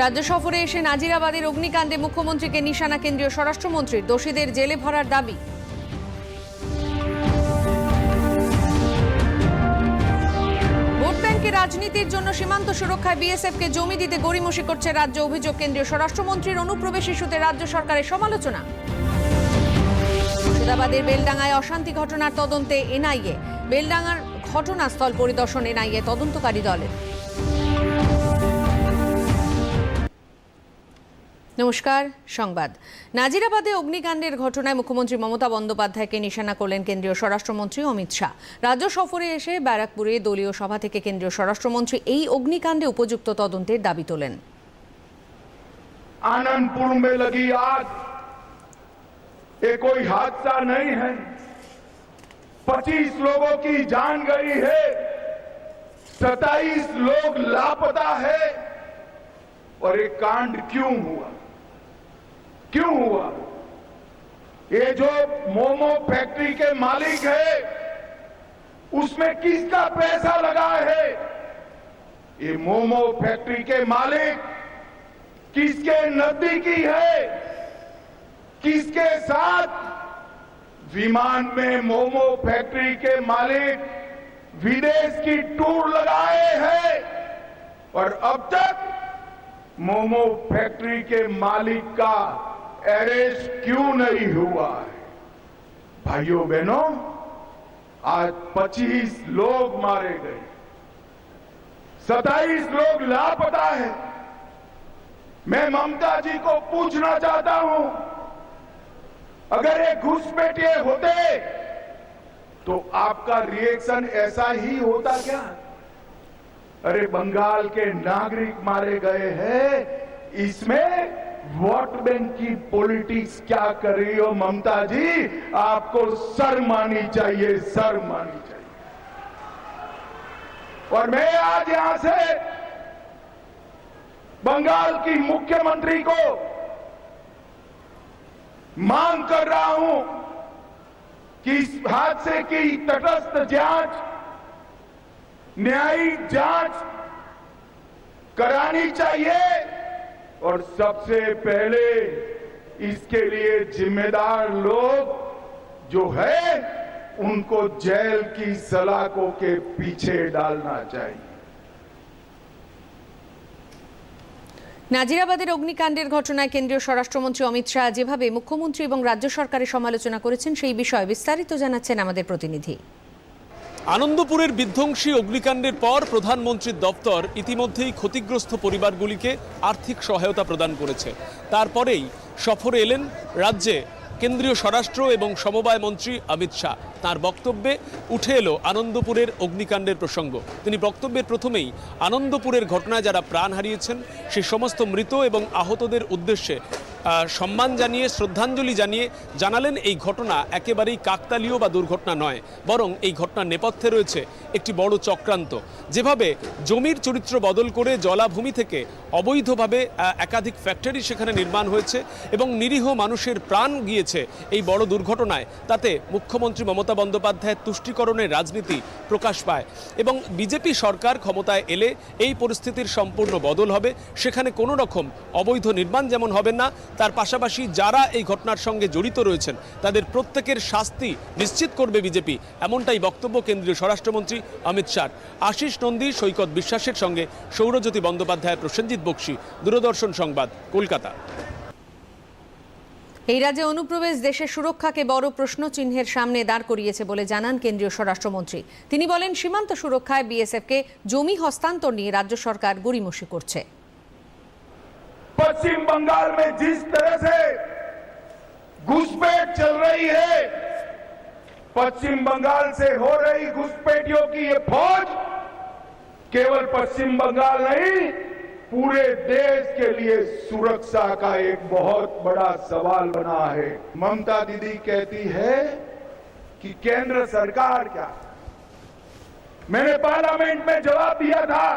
রাজ্য সফরে এসে নাজিরাবাদের অগ্নিকাণ্ডে মুখ্যমন্ত্রীকে নিশানা কেন্দ্রীয় স্বরাষ্ট্রমন্ত্রীর দোষীদের জেলে ভরার দাবি। ভোট রাজনীতির জন্য সীমান্ত সুরক্ষায় বিএসএফকে জমি দিতে গড়িমসি করছে রাজ্য অভিযোগ কেন্দ্রীয় স্বরাষ্ট্রমন্ত্রীর অনুপ্রবেশ ইস্যুতে রাজ্য সরকারের সমালোচনা। মুর্শিদাবাদের বেলডাঙ্গায় অশান্তি ঘটনার তদন্তে এনআইএ। বেলডাঙ্গার ঘটনাস্থল পরিদর্শন এনআইএ তদন্তকারী দলের। নমস্কার সংবাদ নাজিরাবাদে অগ্নিকাণ্ডের ঘটনায় মুখ্যমন্ত্রী মমতা বন্দ্যোপাধ্যায়কে নিশানা করলেন কেন্দ্রীয় স্বরাষ্ট্রমন্ত্রী অমিত শাহ রাজ্য সফরে এসে ব্যারাকপুরে দলীয় সভা থেকে কেন্দ্রীয় স্বরাষ্ট্রমন্ত্রী এই অগ্নিকাণ্ডে উপযুক্ত তদন্তের দাবি তোলেন आनंदपुर में लगी आग ये कोई हादसा नहीं है 25 लोगों की जान गई है 27 लोग लापता है और ये कांड क्यों हुआ क्यों हुआ? ये जो मोमो फैक्ट्री के मालिक है, उसमें किसका पैसा लगा है? ये मोमो फैक्ट्री के मालिक किसके नजदीकी है? किसके साथ? विमान में मोमो फैक्ट्री के मालिक विदेश की टूर लगाए हैं। और अब तक मोमो फैक्ट्री के मालिक का अरेस्ट क्यों नहीं हुआ है? भाइयों बहनों, आज 25 लोग मारे गए। 27 लोग लापता है। मैं ममता जी को पूछना चाहता हूँ, अगर ये घुसपैठिए होते तो आपका रिएक्शन ऐसा ही होता क्या? अरे बंगाल के नागरिक मारे गए हैं, इसमें वोट बैंक की पॉलिटिक्स क्या कर रही हो ममता जी? आपको सर मानी चाहिए, सर मानी चाहिए। और मैं आज यहाँ से बंगाल की मुख्यमंत्री को मांग कर रहा हूँ कि इस हादसे की तटस्थ जाँच, न्यायिक जाँच करानी चाहिए। और सबसे पहले इसके लिए जिम्मेदार लोग जो है उनको जेल की सलाखों के पीछे डालना चाहिए নাজিরাবাদের অগ্নিকাণ্ডের ঘটনায় কেন্দ্রীয় স্বরাষ্ট্রমন্ত্রী অমিত শাহ যেভাবে মুখ্যমন্ত্রী এবং রাজ্য সরকারের সমালোচনা করেছেন সেই বিষয়ে বিস্তারিত জানাচ্ছেন আমাদের প্রতিনিধি আনন্দপুরের বিধ্বংসী অগ্নিকাণ্ডের পর প্রধানমন্ত্রীর দপ্তর ইতিমধ্যেই ক্ষতিগ্রস্ত পরিবারগুলিকে আর্থিক সহায়তা প্রদান করেছে। তারপরেই সফরে এলেন রাজ্যে কেন্দ্রীয় স্বরাষ্ট্র এবং সমবায় মন্ত্রী অমিত শাহ। তার বক্তব্যে উঠে এলো আনন্দপুরের অগ্নিকাণ্ডের প্রসঙ্গ। তিনি বক্তব্যের প্রথমেই আনন্দপুরের ঘটনায় যারা প্রাণ হারিয়েছেন সেই সমস্ত মৃত এবং আহতদের উদ্দেশ্যে সম্মান জানিয়ে, শ্রদ্ধাঞ্জলি জানিয়ে জানালেন এই ঘটনা একেবারেই কাকতালীয় বা দুর্ঘটনা নয়, বরং এই ঘটনার নেপথ্যে রয়েছে একটি বড় চক্রান্ত। যেভাবে জমির চরিত্র বদল করে জলাভূমি থেকে অবৈধভাবে একাধিক ফ্যাক্টরি সেখানে নির্মাণ হয়েছে এবং নিরীহ মানুষের প্রাণ গিয়েছে এই বড় দুর্ঘটনায়, তাতে মুখ্যমন্ত্রী মমতা বন্দ্যোপাধ্যায়ের তুষ্টিকরণের রাজনীতি প্রকাশ পায় এবং বিজেপি সরকার ক্ষমতায় এলে এই পরিস্থিতির সম্পূর্ণ বদল হবে। সেখানে কোনো রকম অবৈধ নির্মাণ যেমন হবে না তার পাশাপাশি যারা এই ঘটনার সঙ্গে জড়িত রয়েছেন, তাদের প্রত্যেকের শাস্তি নিশ্চিত করবে বিজেপি। এমনটাই বক্তব্য কেন্দ্রীয় স্বরাষ্ট্রমন্ত্রী অমিত শাহ। আশিস নন্দী, সৈকত বিশ্বাসের সঙ্গে সৌরজ্যোতি বন্দ্যোপাধ্যায়, প্রসেনজিৎ বক্সি, দূরদর্শন সংবাদ, কলকাতা। এই রাজ্যে অনুপ্রবেশ, দেশের সুরক্ষাকে বড় প্রশ্ন চিহ্নের সামনে দাঁড় করিয়েছে বলে জানান কেন্দ্রীয় স্বরাষ্ট্রমন্ত্রী। তিনি বলেন, সীমান্ত সুরক্ষায় বিএসএফকে জমি হস্তান্তর নিয়ে রাজ্য সরকার গড়িমসি করছে। पश्चिम बंगाल में जिस तरह से घुसपैठ चल रही है, पश्चिम बंगाल से हो रही घुसपैठियों की ये फौज केवल पश्चिम बंगाल नहीं, पूरे देश के लिए सुरक्षा का एक बहुत बड़ा सवाल बना है। ममता दीदी कहती है कि केंद्र सरकार क्या? मैंने पार्लियामेंट में जवाब दिया था।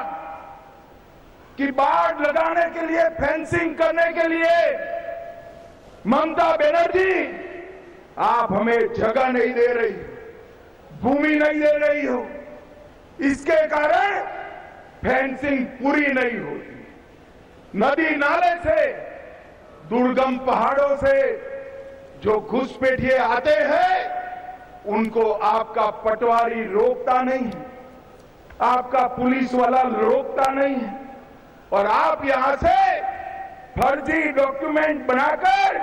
कि बाढ़ लगाने के लिए फेंसिंग करने के लिए, ममता बनर्जी, आप हमें जगह नहीं दे रही भूमि नहीं दे रही हो। इसके कारण फेंसिंग पूरी नहीं होती। नदी नाले से, दुर्गम पहाड़ों से जो घुसपैठिए आते हैं, उनको आपका पटवारी रोकता नहीं आपका पुलिस वाला रोकता नहीं है। और आप यहाँ से फर्जी डॉक्यूमेंट बनाकर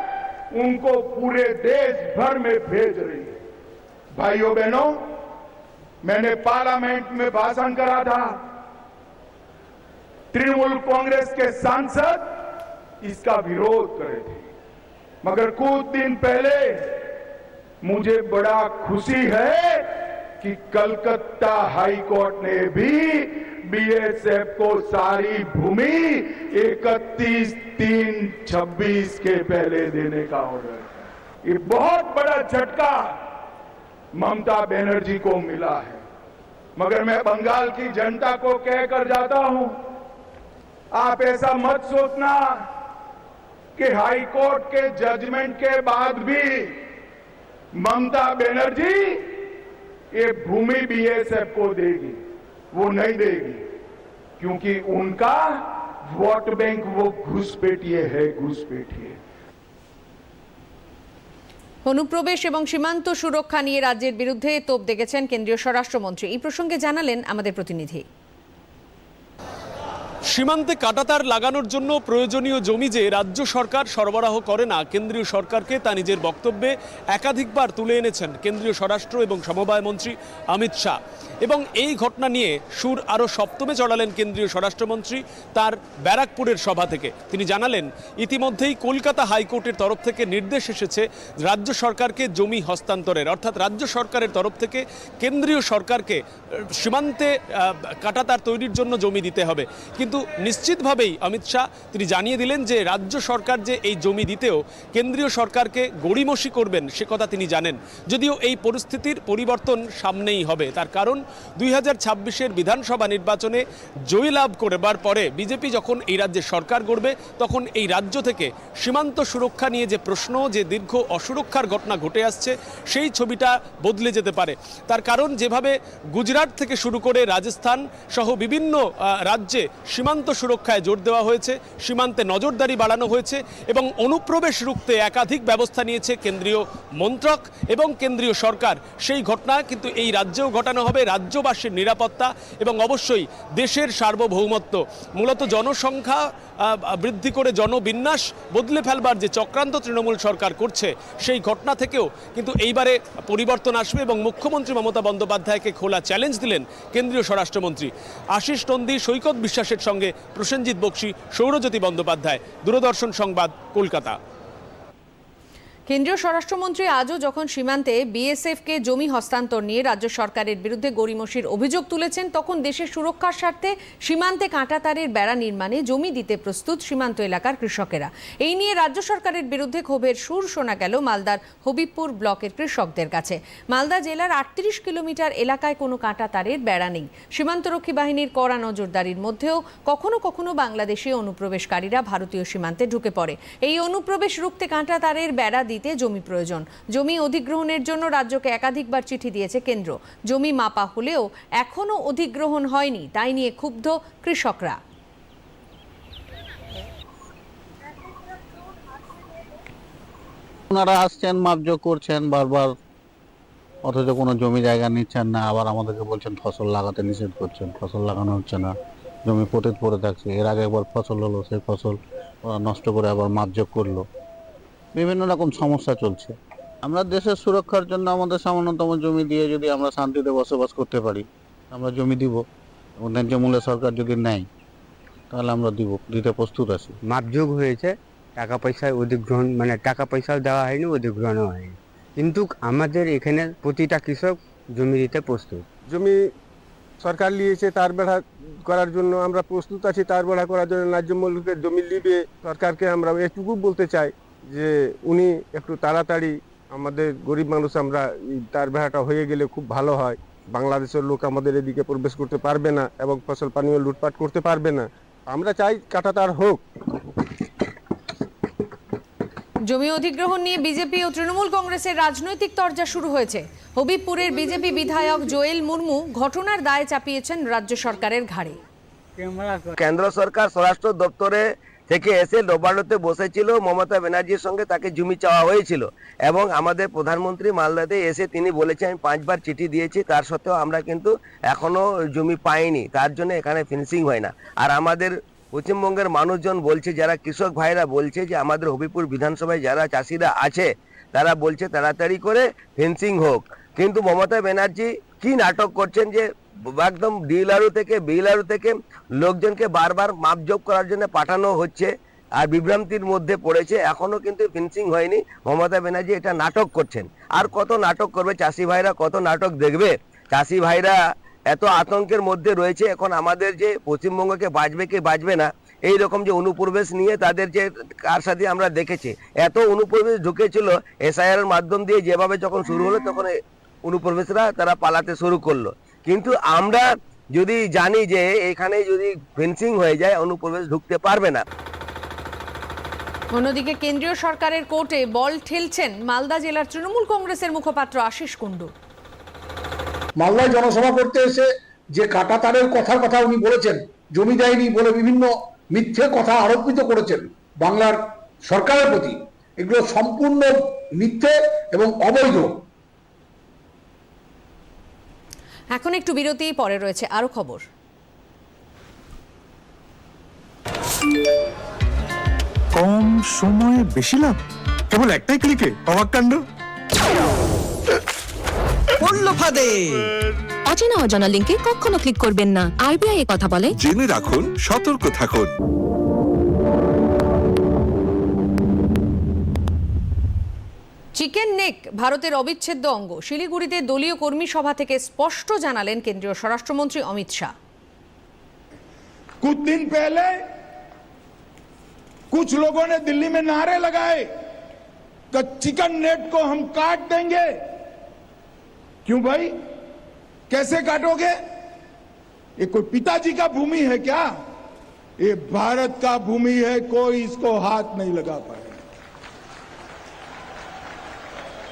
उनको पूरे देश भर में भेज रही है। भाइयों बहनों, मैंने पार्लियामेंट में भाषण करा था। तृणमूल कांग्रेस के सांसद इसका विरोध करे थे। मगर कुछ दिन पहले मुझे बड़ा खुशी है कि कलकत्ता हाई कोर्ट ने भी बीएसएफ को सारी भूमि 31 तीन 26 के पहले देने का ऑर्डर ये बहुत बड़ा झटका ममता बनर्जी को मिला है। मगर मैं बंगाल की जनता को कहकर जाता हूँ, आप ऐसा मत सोचना कि हाई कोर्ट के जजमेंट के बाद भी ममता बनर्जी ये भूमि बीएसएफ को देगी। वो नहीं देगी क्योंकि उनका वोट बैंक वो घुसपैठिए है घुसपैठिए অনুপ্রবেশ এবং সীমান্ত সুরক্ষা নিয়ে রাজ্যের বিরুদ্ধে তোপ দেখেছেন কেন্দ্রীয় স্বরাষ্ট্রমন্ত্রী এই প্রসঙ্গে জানালেন আমাদের প্রতিনিধি সীমান্তে কাটাতার লাগানোর জন্য প্রয়োজনীয় জমি যে রাজ্য সরকার সরবরাহ করে না, কেন্দ্রীয় সরকারকে তা নিজের বক্তব্যে একাধিকবার তুলে এনেছেন কেন্দ্রীয় স্বরাষ্ট্র এবং সমবায় মন্ত্রী অমিত শাহ। এবং এই ঘটনা নিয়ে সুর আরও সপ্তমে চড়ালেন কেন্দ্রীয় স্বরাষ্ট্রমন্ত্রী তার ব্যারাকপুরের সভা থেকে। তিনি জানালেন, ইতিমধ্যেই কলকাতা হাইকোর্টের তরফ থেকে নির্দেশ এসেছে রাজ্য সরকারকে জমি হস্তান্তরের। অর্থাৎ রাজ্য সরকারের তরফ থেকে কেন্দ্রীয় সরকারকে সীমান্তে কাটাতার তৈরির জন্য জমি দিতে হবে। কিন্তু নিশ্চিতভাবেই অমিত শাহ, তিনি জানিয়ে দিলেন যে রাজ্য সরকার যে এই জমি দিতেও কেন্দ্রীয় সরকারকে গড়িমসি করবেন, সে কথা তিনি জানেন। যদিও এই পরিস্থিতির পরিবর্তন সামনেই হবে, তার কারণ দুই হাজার বিধানসভা নির্বাচনে জয়লাভ করবার পরে বিজেপি যখন এই রাজ্যে সরকার গড়বে, তখন এই রাজ্য থেকে সীমান্ত সুরক্ষা নিয়ে যে প্রশ্ন, যে দীর্ঘ অসুরক্ষার ঘটনা ঘটে আসছে, সেই ছবিটা বদলে যেতে পারে। তার কারণ, যেভাবে গুজরাট থেকে শুরু করে রাজস্থান সহ বিভিন্ন রাজ্যে সীমান্ত সুরক্ষায় জোর দেওয়া হয়েছে, সীমান্তে নজরদারি বাড়ানো হয়েছে এবং অনুপ্রবেশ রুখতে একাধিক ব্যবস্থা নিয়েছে কেন্দ্রীয় মন্ত্রক এবং কেন্দ্রীয় সরকার। সেই ঘটনা কিন্তু এই রাজ্যেও ঘটানো হবে, রাজ্যবাসীর নিরাপত্তা এবং অবশ্যই দেশের সার্বভৌমত্ব। মূলত জনসংখ্যা বৃদ্ধি করে জনবিন্যাস বদলে ফেলবার যে চক্রান্ত তৃণমূল সরকার করছে, সেই ঘটনা থেকেও কিন্তু এইবারে পরিবর্তন আসবে এবং মুখ্যমন্ত্রী মমতা বন্দ্যোপাধ্যায়কে খোলা চ্যালেঞ্জ দিলেন কেন্দ্রীয় স্বরাষ্ট্রমন্ত্রী। আশিস নন্দী, সৈকত বিশ্বাসের সঙ্গে প্রসেনজিৎ বক্সি, সৌরজ্যোতি বন্দ্যোপাধ্যায়। দূরদর্শন সংবাদ, কলকাতা। কেন্দ্রীয় স্বরাষ্ট্রমন্ত্রী আজও যখন সীমান্তে বিএসএফকে জমি হস্তান্তর নিয়ে রাজ্য সরকারের বিরুদ্ধে গরিমসির অভিযোগ তুলেছেন, তখন দেশের সুরক্ষার স্বার্থে সীমান্তে কাঁটাতারের বেড়া নির্মাণে জমি দিতে প্রস্তুত সীমান্ত এলাকার কৃষকেরা। এই নিয়ে রাজ্য সরকারের বিরুদ্ধে ক্ষোভের সুর শোনা গেল মালদার হবিবপুর ব্লকের কৃষকদের কাছে। মালদা জেলার আটত্রিশ কিলোমিটার এলাকায় কোনো কাঁটাতারের বেড়া নেই। সীমান্তরক্ষী বাহিনীর কড়া নজরদারির মধ্যেও কখনো কখনো বাংলাদেশি অনুপ্রবেশকারীরা ভারতীয় সীমান্তে ঢুকে পড়ে। এই অনুপ্রবেশ রুখতে কাঁটাতারের বেড়া দিতে জমি প্রয়োজন। জমি অধিগ্রহণের জন্য রাজ্যকে একাধিকবার চিঠি দিয়েছে কেন্দ্র। জমি মাপা হলেও এখনও অধিগ্রহণ হয়নি, তাই নিয়ে ক্ষুব্ধ কৃষকরা। ওনারা আসছেন, মাপজোক করছেন, বারবার অথচ কোনো জমি জায়গা নিচ্ছেন না, আবার আমাদেরকে বলছেন ফসল লাগাতে নিষেধ করছেন, ফসল লাগানো হচ্ছে না, জমি পতিত পড়ে থাকছে, এর আগে একবার ফসল হলো, সেই ফসল ওরা নষ্ট করে আবার মাপজোক করল। বিভিন্ন রকম সমস্যা চলছে। আমরা দেশের সুরক্ষার জন্য আমাদের সামান্যতম জমি দিয়ে যদি আমরা শান্তিতে বসবাস করতে পারি আমরা জমি দিব এবং ন্যায্য মূল্যে সরকার যদি নেয় তাহলে আমরা দিব দিতে প্রস্তুত আছি। মাপযোগ হয়েছে টাকা পয়সায় অধিগ্রহণ মানে টাকা পয়সাও দেওয়া হয়নি অধিগ্রহণও হয়নি। কিন্তু আমাদের এখানে প্রতিটা কৃষক জমি দিতে প্রস্তুত। জমি সরকার নিয়েছে তার বেড়া করার জন্য আমরা প্রস্তুত আছি তার বেড়া করার জন্য ন্যায্য মূল্যে জমি নিবে সরকারকে আমরা এটুকু বলতে চাই। যে উনি একটু তাড়াতাড়ি আমাদের গরিব মানুষ আমরা তার বেড়াটা হয়ে গেলে খুব ভালো হয়। বাংলাদেশের লোক আমাদের এদিকে প্রবেশ করতে পারবে না এবং ফসল পানীয় লুটপাট করতে পারবে না। আমরা চাই কাটাতার হোক। জমি অধিগ্রহণ নিয়ে বিজেপি ও তৃণমূল কংগ্রেসের রাজনৈতিক তরজা শুরু হয়েছে। হবিবপুরের বিজেপি বিধায়ক জোয়েল মুর্মু ঘটনার দায় চাপিয়েছেন রাজ্য সরকারের ঘাড়ে। কেন্দ্র সরকার স্বরাষ্ট্র দপ্তরে থেকে এসে নবান্নতে বসেছিল মমতা ব্যানার্জির সঙ্গে, তাকে জমি চাওয়া হয়েছিল। এবং আমাদের প্রধানমন্ত্রী মালদাতে এসে তিনি বলেছেন, আমি পাঁচবার চিঠি দিয়েছি, তার সত্ত্বেও আমরা কিন্তু এখনও জমি পাইনি। তার জন্য এখানে ফিনিশিং হয় না। আর আমাদের পশ্চিমবঙ্গের মানুষজন বলছে, যারা কৃষক ভাইরা বলছে যে, আমাদের হবিপুর বিধানসভায় যারা চাষিরা আছে, তারা বলছে তাড়াতাড়ি করে ফেন্সিং হোক। কিন্তু মমতা ব্যানার্জি কি নাটক করছেন যে একদম ডিলারু থেকেবিলারু থেকে লোকজনকে বারবার মাপজোপ করার জন্য পাঠানো হচ্ছে আর বিভ্রান্তির মধ্যে পড়েছে। এখনও কিন্তু ফিনিশিং হয়নি। মমতা ব্যানার্জি এটা নাটক করছেন। আর কত নাটক করবে চাষি ভাইরা, কত নাটক দেখবে? চাষি ভাইরা এত আতঙ্কের মধ্যে রয়েছে। এখন আমাদের যে পশ্চিমবঙ্গকে বাঁচবে কি বাঁচবে না, এই রকম যে অনুপ্রবেশ নিয়ে তাদের যে কার সাথে আমরা দেখেছি, এত অনুপ্রবেশ ঢুকেছিল এসআইআর মাধ্যম দিয়ে। যেভাবে যখন শুরু হলো, তখন অনুপ্রবেশরা তারা পালাতে শুরু করল। কিন্তু আমরা যদি জানি যে এখানে যদি ফেন্সিং হয়ে যায় অনুপ্রবেশ ঢুকতে পারবে না। অন্যদিকে কেন্দ্রীয় সরকারের কোর্টে বল ঠেলছেন মালদা জেলার তৃণমূল কংগ্রেসের মুখপাত্র আশিস কুণ্ডু। মালদায় জনসভা করতে এসে যে কাটাতারের কথার কথা উনি বলেছেন জমি দেয়নি বলে বিভিন্ন মিথ্যে কথা আরোপিত করেছেন বাংলার সরকারের প্রতি এগুলো সম্পূর্ণ মিথ্যে এবং অবৈধ। এখন একটু বিরতি পরে রয়েছে আরও খবর। কম সময়ে বেশি লাভ? কেবল একটাই ক্লিকে অবাক কাণ্ড? পড়ল ফাঁদে। অচেনা অজানা লিঙ্কে কখনো ক্লিক করবেন না। আরবিআই এ কথা বলে। জেনে রাখুন সতর্ক থাকুন। চিকেন নেক ভারতের অবিচ্ছেদ্য অঙ্গ শিলিগুড়িতে দলীয় কর্মী সভা থেকে স্পষ্ট জানালেন কেন্দ্রীয় স্বরাষ্ট্রমন্ত্রী অমিত শাহ कुछ दिन पहले कुछ लोगों ने दिल्ली में नारे लगाए कि चिकन नेट को हम काट देंगे क्यों भाई कैसे काटोगे ये कोई पिताजी का भूमि है क्या ये भारत का भूमि है कोई इसको हाथ नहीं लगा पाए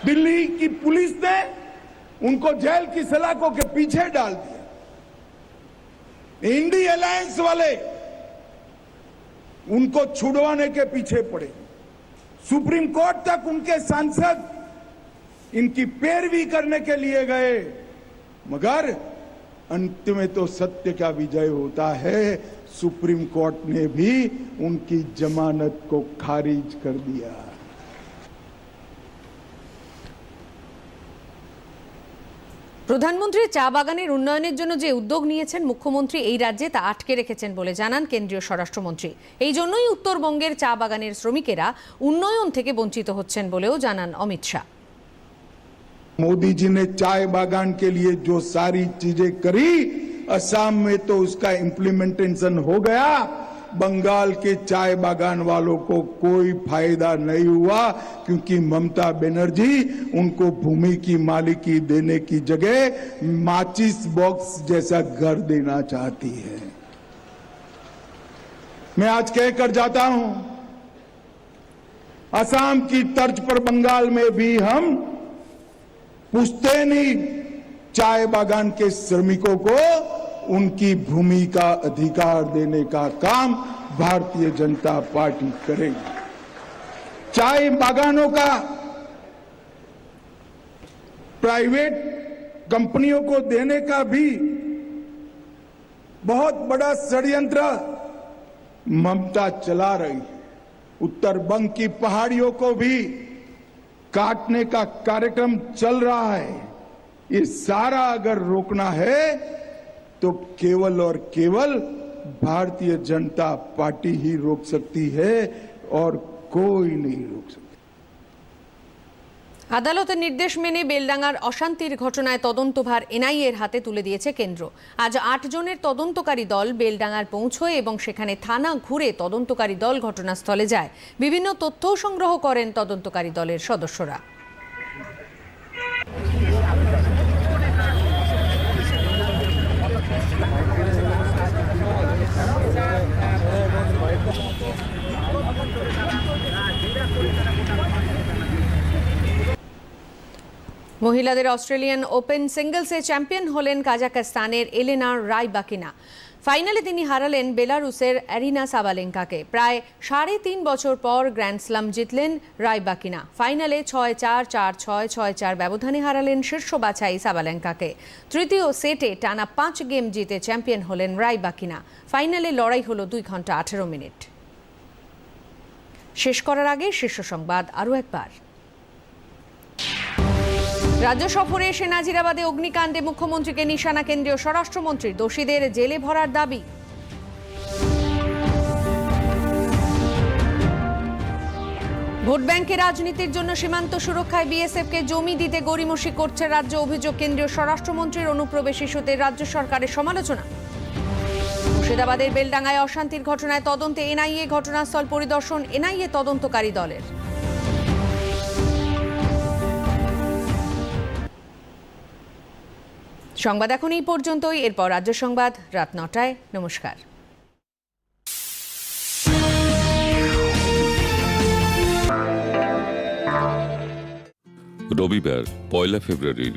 दिल्ली की पुलिस ने उनको जेल की सलाखों के पीछे डाल दिया। इंडी अलायंस वाले उनको छुड़वाने के पीछे पड़े। सुप्रीम कोर्ट तक उनके सांसद इनकी पैरवी करने के लिए गए। मगर अंत में तो सत्य का विजय होता है। सुप्रीम कोर्ट ने भी उनकी जमानत को खारिज कर दिया। প্রধানমন্ত্রী চা বাগানের উন্নয়নের জন্য যে উদ্যোগ নিয়েছেন মুখ্যমন্ত্রী এই রাজ্যে তা আটকে রেখেছেন বলে জানান কেন্দ্রীয় স্বরাষ্ট্রমন্ত্রী এই জন্যই উত্তরবঙ্গের চা বাগানের শ্রমিকেরা উন্নয়ন থেকে বঞ্চিত হচ্ছেন বলেও জানান অমিত শাহ मोदी जी ने चाय बागान के लिए जो सारी चीजें करी असम में तो उसका इम्प्लीमेंटेशन हो गया बंगाल के चाय बागान वालों को कोई फ़ायदा नहीं हुआ, क्योंकि ममता बनर्जी उनको भूमि की मालिकी देने की जगह माचिस बॉक्स जैसा घर देना चाहती है। मैं आज कहकर जाता हूँ, असम की तर्ज पर बंगाल में भी हम पुश्तैनी चाय बागान के श्रमिकों को उनकी भूमि का अधिकार देने का काम भारतीय जनता पार्टी करेगी। चाय बागानों का प्राइवेट कंपनियों को देने का भी बहुत बड़ा षड्यंत्र ममता चला रही है। उत्तर बंग की पहाड़ियों को भी काटने का कार्यक्रम चल रहा है। ये सारा अगर रोकना है तो केवल और केवल भारतीय जनता पार्टी ही रोक सकती है और कोई नहीं रोक सकता আদালতের নির্দেশ মেনে বেলডাঙ্গার অশান্তির ঘটনায় তদন্তভার এনআইএর হাতে তুলে দিয়েছে কেন্দ্র আজ আট জনের তদন্তকারী দল বেলডাঙ্গার পৌঁছয় এবং সেখানে থানা ঘুরে তদন্তকারী দল ঘটনাস্থলে যায় বিভিন্ন তথ্য সংগ্রহ করেন তদন্তকারী দলের সদস্যরা মহিলাদের অস্ট্রেলিয়ান ওপেন সিঙ্গলসে চ্যাম্পিয়ন হলেন কাজাকস্তানের এলেনা রাইবাকিনা। ফাইনালে তিনি হারালেন বেলারুসের অ্যারিনা সাবালেঙ্কাকে। প্রায় সাড়ে তিন বছর পর গ্র্যান্ড স্লাম জিতলেন রাইবাকিনা। ফাইনালে ছয় চার চার ছয় ছয় চার ব্যবধানে হারালেন শীর্ষ বাছাই সাবালেঙ্কাকে। তৃতীয় সেটে টানা পাঁচ গেম জিতে চ্যাম্পিয়ন হলেন রাইবাকিনা। ফাইনালে লড়াই হলো দুই ঘণ্টা আঠেরো মিনিট। শেষ করার আগে শীর্ষ সংবাদ আরও একবার। রাজ্য সফরে এসে নাজিরাবাদে অগ্নিকাণ্ডে মুখ্যমন্ত্রীকে নিশানা কেন্দ্রীয় স্বরাষ্ট্রমন্ত্রী দোষীদের জেলে ভরার দাবি। ভোট ব্যাংকে রাজনীতির জন্য সীমান্ত সুরক্ষায় বিএসএফকে জমি দিতে গড়িমসি করছে রাজ্য অভিযোগ কেন্দ্রীয় স্বরাষ্ট্রমন্ত্রীর অনুপ্রবেশ ইস্যুতে রাজ্য সরকারের সমালোচনা। মুর্শিদাবাদের বেলডাঙ্গায় অশান্তির ঘটনায় তদন্তে এনআইএ ঘটনাস্থল পরিদর্শন এনআইএ তদন্তকারী দলের। সংবাদ এখন এই পর্যন্তই। এরপর রাজ্য সংবাদ রাত নটায়। নমস্কার। রবিবার পয়লা ফেব্রুয়ারির